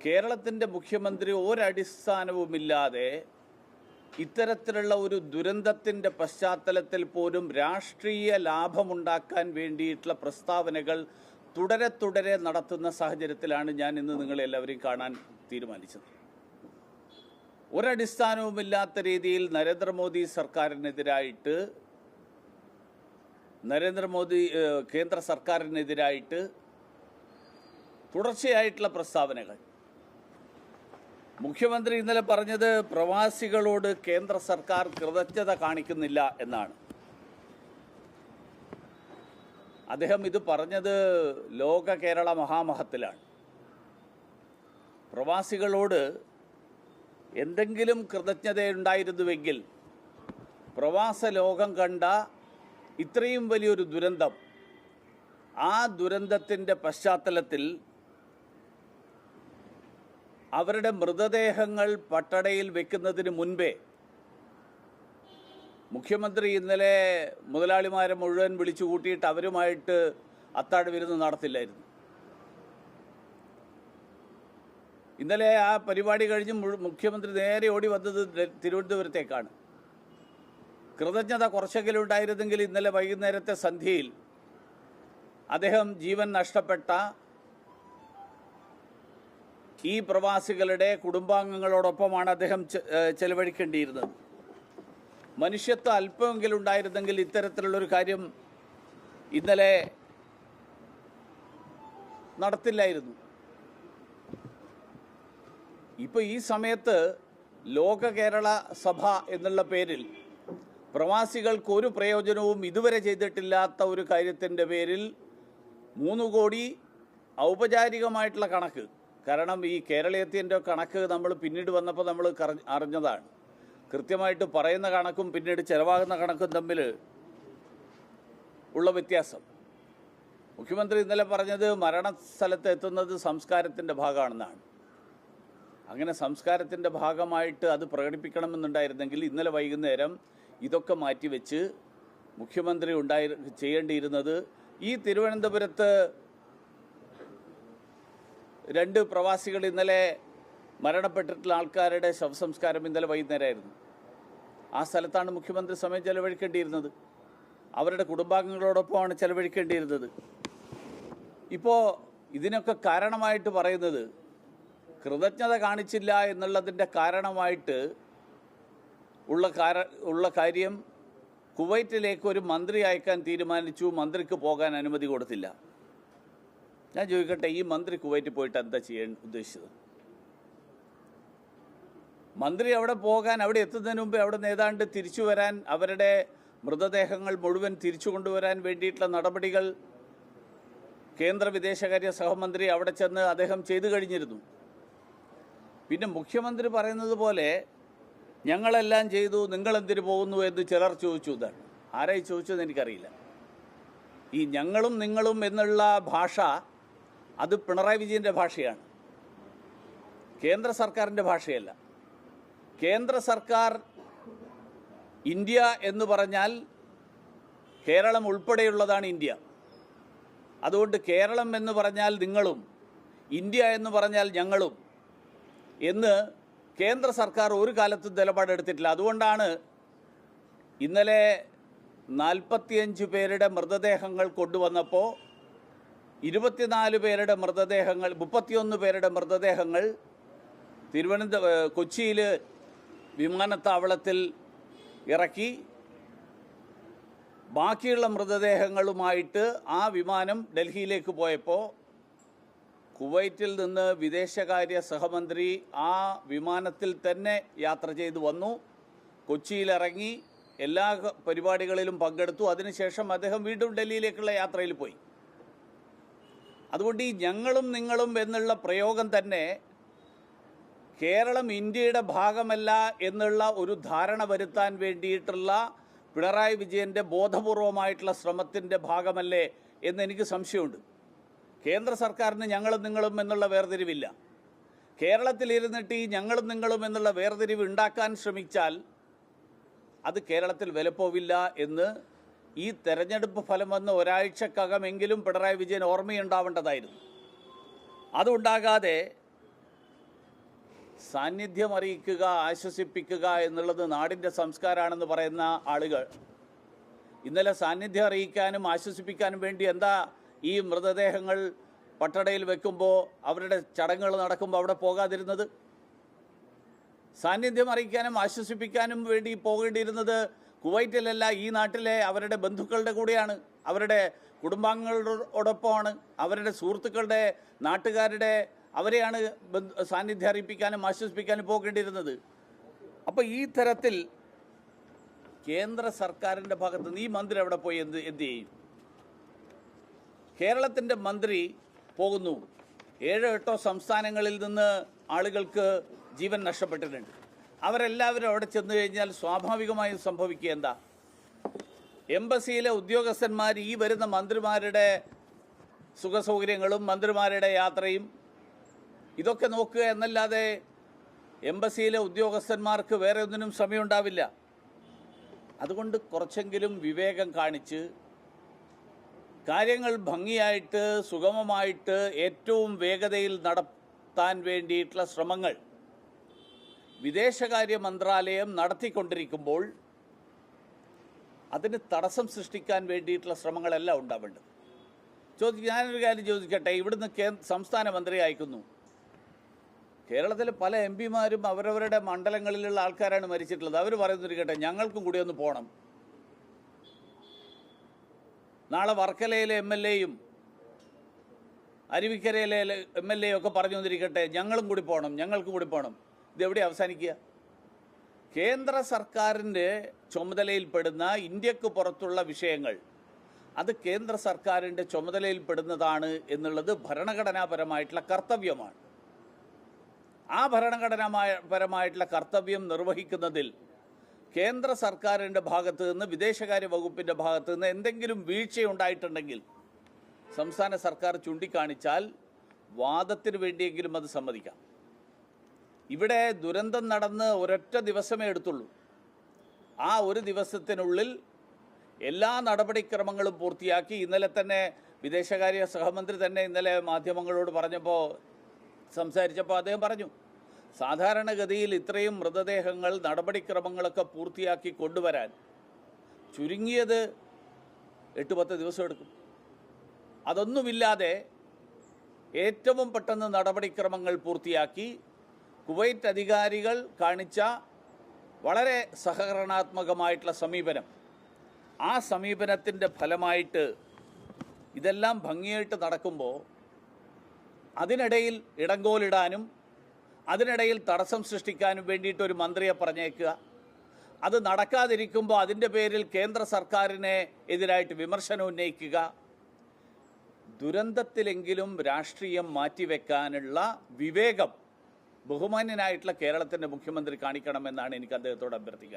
കേരളത്തിന്റെ മുഖ്യമന്ത്രി ഒരടിസ്ഥാനവുമില്ലാതെ ഇത്തരത്തിലുള്ള ഒരു ദുരന്തത്തിന്റെ പശ്ചാത്തലത്തിൽ പോലും രാഷ്ട്രീയ ലാഭമുണ്ടാക്കാൻ വേണ്ടിയിട്ടുള്ള പ്രസ്താവനകൾ തുടരെ തുടരെ നടത്തുന്ന സാഹചര്യത്തിലാണ് ഞാൻ ഇന്ന് നിങ്ങളെല്ലാവരെയും കാണാൻ തീരുമാനിച്ചത്. ഒരടിസ്ഥാനവുമില്ലാത്ത രീതിയിൽ നരേന്ദ്രമോദി സർക്കാരിനെതിരായിട്ട് നരേന്ദ്രമോദി കേന്ദ്ര സർക്കാരിനെതിരായിട്ട് തുടർച്ചയായിട്ടുള്ള പ്രസ്താവനകൾ മുഖ്യമന്ത്രി ഇന്നലെ പറഞ്ഞത് പ്രവാസികളോട് കേന്ദ്ര സർക്കാർ കൃതജ്ഞത കാണിക്കുന്നില്ല എന്നാണ്. അദ്ദേഹം ഇത് പറഞ്ഞത് ലോക കേരള മഹാമഹത്തിലാണ്. പ്രവാസികളോട് എന്തെങ്കിലും കൃതജ്ഞതയുണ്ടായിരുന്നുവെങ്കിൽ പ്രവാസ ലോകം കണ്ട ഇത്രയും വലിയൊരു ദുരന്തം ആ ദുരന്തത്തിന്റെ പശ്ചാത്തലത്തിൽ അവരുടെ മൃതദേഹങ്ങൾ പട്ടടയിൽ വെക്കുന്നതിന് മുൻപേ മുഖ്യമന്ത്രി ഇന്നലെ മുതലാളിമാരെ മുഴുവൻ വിളിച്ചു കൂട്ടിയിട്ട് അവരുമായിട്ട് അത്താഴ വിരുന്ന് നടത്തില്ലായിരുന്നു. ഇന്നലെ ആ പരിപാടി കഴിഞ്ഞ് മുഖ്യമന്ത്രി നേരെ ഓടി വന്നത് തിരുവനന്തപുരത്തേക്കാണ്. കൃതജ്ഞത കുറച്ചെങ്കിലും ഉണ്ടായിരുന്നെങ്കിൽ ഇന്നലെ വൈകുന്നേരത്തെ സന്ധ്യയിൽ അദ്ദേഹം ജീവൻ നഷ്ടപ്പെട്ട ഈ പ്രവാസികളുടെ കുടുംബാംഗങ്ങളോടൊപ്പമാണ് അദ്ദേഹം ചെലവഴിക്കേണ്ടിയിരുന്നത്. മനുഷ്യത്വം അല്പമെങ്കിലും ഉണ്ടായിരുന്നെങ്കിൽ ഇത്തരത്തിലുള്ളൊരു കാര്യം ഇന്നലെ നടത്തില്ലായിരുന്നു. ഇപ്പോൾ ഈ സമയത്ത് ലോക കേരള സഭ എന്നുള്ള പേരിൽ പ്രവാസികൾക്ക് ഒരു പ്രയോജനവും ഇതുവരെ ചെയ്തിട്ടില്ലാത്ത ഒരു കാര്യത്തിന്റെ പേരിൽ മൂന്ന് കോടി ഔപചാരികമായിട്ടുള്ള കണക്ക് കാരണം ഈ കേരളീയത്തിന്റെ കണക്ക് നമ്മൾ പിന്നീട് വന്നപ്പോൾ നമ്മൾ അറിഞ്ഞതാണ്. കൃത്യമായിട്ട് പറയുന്ന കണക്കും പിന്നീട് ചിലവാകുന്ന കണക്കും തമ്മിൽ ഉള്ള വ്യത്യാസം. മുഖ്യമന്ത്രി ഇന്നലെ പറഞ്ഞത് മരണസ്ഥലത്ത് എത്തുന്നത് സംസ്കാരത്തിന്റെ ഭാഗമാണെന്നാണ്. അങ്ങനെ സംസ്കാരത്തിന്റെ ഭാഗമായിട്ട് അത് പ്രകടിപ്പിക്കണമെന്നുണ്ടായിരുന്നെങ്കിൽ ഇന്നലെ വൈകുന്നേരം ഇതൊക്കെ മാറ്റിവെച്ച് മുഖ്യമന്ത്രി ഉണ്ടായി ചെയ്യേണ്ടിയിരുന്നത് ഈ തിരുവനന്തപുരത്ത് രണ്ട് പ്രവാസികൾ ഇന്നലെ മരണപ്പെട്ടിട്ടുള്ള ആൾക്കാരുടെ ശവസംസ്കാരം ഇന്നലെ വൈകുന്നേരമായിരുന്നു. ആ സ്ഥലത്താണ് മുഖ്യമന്ത്രി സമയം ചെലവഴിക്കേണ്ടിയിരുന്നത്. അവരുടെ കുടുംബാംഗങ്ങളോടൊപ്പമാണ് ചെലവഴിക്കേണ്ടിയിരുന്നത്. ഇപ്പോൾ ഇതിനൊക്കെ കാരണമായിട്ട് പറയുന്നത് കൃതജ്ഞത കാണിച്ചില്ല എന്നുള്ളതിന്റെ കാരണമായിട്ട് ഉള്ള കാര ഉള്ള കാര്യം കുവൈറ്റിലേക്ക് ഒരു മന്ത്രി അയക്കാൻ തീരുമാനിച്ചു മന്ത്രിക്ക് പോകാൻ അനുമതി കൊടുത്തില്ല. ഞാൻ ചോദിക്കട്ടെ ഈ മന്ത്രി കുവൈറ്റിൽ പോയിട്ട് എന്താ ചെയ്യാൻ ഉദ്ദേശിച്ചത്? മന്ത്രി അവിടെ പോകാൻ അവിടെ എത്തുന്നതിന് മുമ്പ് അവിടെ നേതാണ്ട് തിരിച്ചു വരാൻ അവരുടെ മൃതദേഹങ്ങൾ മുഴുവൻ തിരിച്ചു കൊണ്ടുവരാൻ വേണ്ടിയിട്ടുള്ള നടപടികൾ കേന്ദ്ര വിദേശകാര്യ സഹമന്ത്രി അവിടെ ചെന്ന് അദ്ദേഹം ചെയ്തു കഴിഞ്ഞിരുന്നു. പിന്നെ മുഖ്യമന്ത്രി പറയുന്നത് പോലെ ഞങ്ങളെല്ലാം ചെയ്തു നിങ്ങളെന്തിനു പോകുന്നു എന്ന് ചിലർ ചോദിച്ചു. ഇതാണ് ആരായി ചോദിച്ചതെന്ന് എനിക്കറിയില്ല. ഈ ഞങ്ങളും നിങ്ങളും എന്നുള്ള ഭാഷ അത് പിണറായി വിജയന്റെ ഭാഷയാണ്. കേന്ദ്ര സർക്കാരിന്റെ ഭാഷയല്ല. കേന്ദ്ര സർക്കാർ ഇന്ത്യ എന്ന് പറഞ്ഞാൽ കേരളം ഉൾപ്പെടെയുള്ളതാണ് ഇന്ത്യ. അതുകൊണ്ട് കേരളം എന്ന് പറഞ്ഞാൽ നിങ്ങളും ഇന്ത്യ എന്ന് പറഞ്ഞാൽ ഞങ്ങളും എന്ന് കേന്ദ്ര സർക്കാർ ഒരു കാലത്തും നിലപാടെടുത്തിട്ടില്ല. അതുകൊണ്ടാണ് ഇന്നലെ നാൽപ്പത്തിയഞ്ച് പേരുടെ മൃതദേഹങ്ങൾ കൊണ്ടുവന്നപ്പോൾ ഇരുപത്തിനാല് പേരുടെ മൃതദേഹങ്ങൾ മുപ്പത്തിയൊന്ന് പേരുടെ മൃതദേഹങ്ങൾ തിരുവനന്തപുരം കൊച്ചിയിൽ വിമാനത്താവളത്തിൽ ഇറക്കി. ബാക്കിയുള്ള മൃതദേഹങ്ങളുമായിട്ട് ആ വിമാനം ഡൽഹിയിലേക്ക് പോയപ്പോൾ കുവൈറ്റിൽ നിന്ന് വിദേശകാര്യ സഹമന്ത്രി ആ വിമാനത്തിൽ തന്നെ യാത്ര ചെയ്ത് വന്നു. കൊച്ചിയിലിറങ്ങി എല്ലാ പരിപാടികളിലും പങ്കെടുത്തു. അതിനുശേഷം അദ്ദേഹം വീണ്ടും ഡൽഹിയിലേക്കുള്ള യാത്രയിൽ പോയി. അതുകൊണ്ട് ഈ ഞങ്ങളും നിങ്ങളും എന്നുള്ള പ്രയോഗം തന്നെ കേരളം ഇന്ത്യയുടെ ഭാഗമല്ല എന്നുള്ള ഒരു ധാരണ വരുത്താൻ വേണ്ടിയിട്ടുള്ള പിണറായി വിജയന്റെ ബോധപൂർവമായിട്ടുള്ള ശ്രമത്തിന്റെ ഭാഗമല്ലേ എന്നെനിക്ക് സംശയമുണ്ട്. കേന്ദ്ര സർക്കാരിന് ഞങ്ങളും നിങ്ങളും എന്നുള്ള വേർതിരിവില്ല. കേരളത്തിലിരുന്നിട്ട് ഈ ഞങ്ങളും നിങ്ങളും എന്നുള്ള വേർതിരിവ് ഉണ്ടാക്കാൻ ശ്രമിച്ചാൽ അത് കേരളത്തിൽ വിലപ്പോവില്ല എന്ന് ഈ തെരഞ്ഞെടുപ്പ് ഫലം വന്ന് ഒരാഴ്ചക്കകമെങ്കിലും പിണറായി വിജയൻ ഓർമ്മയുണ്ടാവേണ്ടതായിരുന്നു. അതുണ്ടാകാതെ സാന്നിധ്യം അറിയിക്കുക ആശ്വസിപ്പിക്കുക എന്നുള്ളത് നാടിന്റെ സംസ്കാരമാണെന്ന് പറയുന്ന ആളുകൾ ഇന്നലെ സാന്നിധ്യം അറിയിക്കാനും ആശ്വസിപ്പിക്കാനും വേണ്ടി എന്താ ഈ മൃതദേഹങ്ങൾ പട്ടടയിൽ വെക്കുമ്പോൾ അവരുടെ ചടങ്ങുകൾ നടക്കുമ്പോൾ അവിടെ പോകാതിരുന്നത്? സാന്നിധ്യം അറിയിക്കാനും ആശ്വസിപ്പിക്കാനും വേണ്ടി പോകേണ്ടിയിരുന്നത് കുവൈറ്റിലല്ല ഈ നാട്ടിലെ അവരുടെ ബന്ധുക്കളുടെ കൂടെയാണ്. അവരുടെ കുടുംബാംഗങ്ങളോടൊപ്പമാണ്. അവരുടെ സുഹൃത്തുക്കളുടെ നാട്ടുകാരുടെ അവരെയാണ് സാന്നിധ്യം അറിയിപ്പിക്കാനും ആശ്വസിപ്പിക്കാനും പോകേണ്ടിയിരുന്നത്. അപ്പോൾ ഈ തരത്തിൽ കേന്ദ്ര സർക്കാരിന്റെ ഭാഗത്ത് നീ മന്ത്രി അവിടെ പോയി എന്ത് എന്ത് ചെയ്യും? കേരളത്തിന്റെ മന്ത്രി പോകുന്നു. ഏഴോ എട്ടോ സംസ്ഥാനങ്ങളിൽ നിന്ന് ആളുകൾക്ക് ജീവൻ നഷ്ടപ്പെട്ടിട്ടുണ്ട്. അവരെല്ലാവരും അവിടെ ചെന്നു കഴിഞ്ഞാൽ സ്വാഭാവികമായും സംഭവിക്കുക എന്താ? എംബസിയിലെ ഉദ്യോഗസ്ഥന്മാർ ഈ വരുന്ന മന്ത്രിമാരുടെ സുഖസൗകര്യങ്ങളും മന്ത്രിമാരുടെ യാത്രയും ഇതൊക്കെ നോക്കുക എന്നല്ലാതെ എംബസിയിലെ ഉദ്യോഗസ്ഥന്മാർക്ക് വേറെ ഒന്നിനും സമയമുണ്ടാവില്ല. അതുകൊണ്ട് കുറച്ചെങ്കിലും വിവേകം കാണിച്ച് കാര്യങ്ങൾ ഭംഗിയായിട്ട് സുഗമമായിട്ട് ഏറ്റവും വേഗതയിൽ നടത്താൻ വേണ്ടിയിട്ടുള്ള ശ്രമങ്ങൾ വിദേശകാര്യ മന്ത്രാലയം നടത്തിക്കൊണ്ടിരിക്കുമ്പോൾ അതിന് തടസ്സം സൃഷ്ടിക്കാൻ വേണ്ടിയിട്ടുള്ള ശ്രമങ്ങളെല്ലാം ഉണ്ടാവേണ്ടത്. ചോദിക്കും ഞാനൊരു കാര്യം ചോദിക്കട്ടെ? ഇവിടുന്ന് സംസ്ഥാന മന്ത്രി അയക്കുന്നു. കേരളത്തിലെ പല എം പിമാരും അവരവരുടെ മണ്ഡലങ്ങളിലുള്ള ആൾക്കാരാണ് മരിച്ചിട്ടുള്ളത്. അവർ പറയുന്നിരിക്കട്ടെ ഞങ്ങൾക്കും കൂടി ഒന്ന് പോകണം നാളെ വർക്കലയിലെ എം എൽ എയും അരുവിക്കരയിലെ എം എൽ എ ഒക്കെ പറഞ്ഞു വന്നിരിക്കട്ടെ ഞങ്ങളും കൂടി പോകണം ഞങ്ങൾക്കും കൂടി പോകണം ഇതെവിടെ അവസാനിക്കുക? കേന്ദ്ര സർക്കാരിന്റെ ചുമതലയിൽപ്പെടുന്ന ഇന്ത്യയ്ക്ക് പുറത്തുള്ള വിഷയങ്ങൾ. അത് കേന്ദ്ര സർക്കാരിന്റെ ചുമതലയിൽപ്പെടുന്നതാണ് എന്നുള്ളത് ഭരണഘടനാപരമായിട്ടുള്ള കർത്തവ്യമാണ്. ആ ഭരണഘടനാമായ പരമായിട്ടുള്ള കർത്തവ്യം നിർവഹിക്കുന്നതിൽ കേന്ദ്ര സർക്കാരിന്റെ ഭാഗത്തു നിന്ന് വിദേശകാര്യ വകുപ്പിന്റെ ഭാഗത്തു നിന്ന് എന്തെങ്കിലും വീഴ്ചയുണ്ടായിട്ടുണ്ടെങ്കിൽ സംസ്ഥാന സർക്കാർ ചൂണ്ടിക്കാണിച്ചാൽ വാദത്തിന് വേണ്ടിയെങ്കിലും അത് സമ്മതിക്കാം. ഇവിടെ ദുരന്തം നടന്ന് ഒരൊറ്റ ദിവസമേ എടുത്തുള്ളൂ. ആ ഒരു ദിവസത്തിനുള്ളിൽ എല്ലാ നടപടിക്രമങ്ങളും പൂർത്തിയാക്കി ഇന്നലെ തന്നെ വിദേശകാര്യ സഹമന്ത്രി തന്നെ ഇന്നലെ മാധ്യമങ്ങളോട് പറഞ്ഞപ്പോൾ സംസാരിച്ചപ്പോൾ അദ്ദേഹം പറഞ്ഞു സാധാരണഗതിയിൽ ഇത്രയും മൃതദേഹങ്ങൾ നടപടിക്രമങ്ങളൊക്കെ പൂർത്തിയാക്കി കൊണ്ടുവരാൻ ചുരുങ്ങിയത് എട്ട് പത്ത് ദിവസം എടുക്കും. അതൊന്നുമില്ലാതെ ഏറ്റവും പെട്ടെന്ന് നടപടിക്രമങ്ങൾ പൂർത്തിയാക്കി കുവൈറ്റ് അധികാരികൾ കാണിച്ച വളരെ സഹകരണാത്മകമായിട്ടുള്ള സമീപനം. ആ സമീപനത്തിന്റെ ഫലമായിട്ട് ഇതെല്ലാം ഭംഗിയായിട്ട് നടക്കുമ്പോൾ അതിനിടയിൽ ഇടങ്കോലിടാനും അതിനിടയിൽ തടസ്സം സൃഷ്ടിക്കാനും വേണ്ടിയിട്ട് ഒരു മന്ത്രിയെ പറഞ്ഞേക്കുക. അത് നടക്കാതിരിക്കുമ്പോൾ അതിന്റെ പേരിൽ കേന്ദ്ര സർക്കാരിനെ എതിരായിട്ട് വിമർശനം ഉന്നയിക്കുക. ദുരന്തത്തിലെങ്കിലും രാഷ്ട്രീയം മാറ്റിവെക്കാനുള്ള വിവേകം ബഹുമാന്യനായിട്ടുള്ള കേരളത്തിന്റെ മുഖ്യമന്ത്രി കാണിക്കണമെന്നാണ് എനിക്ക് അദ്ദേഹത്തോട് അഭ്യർത്ഥിക്കാൻ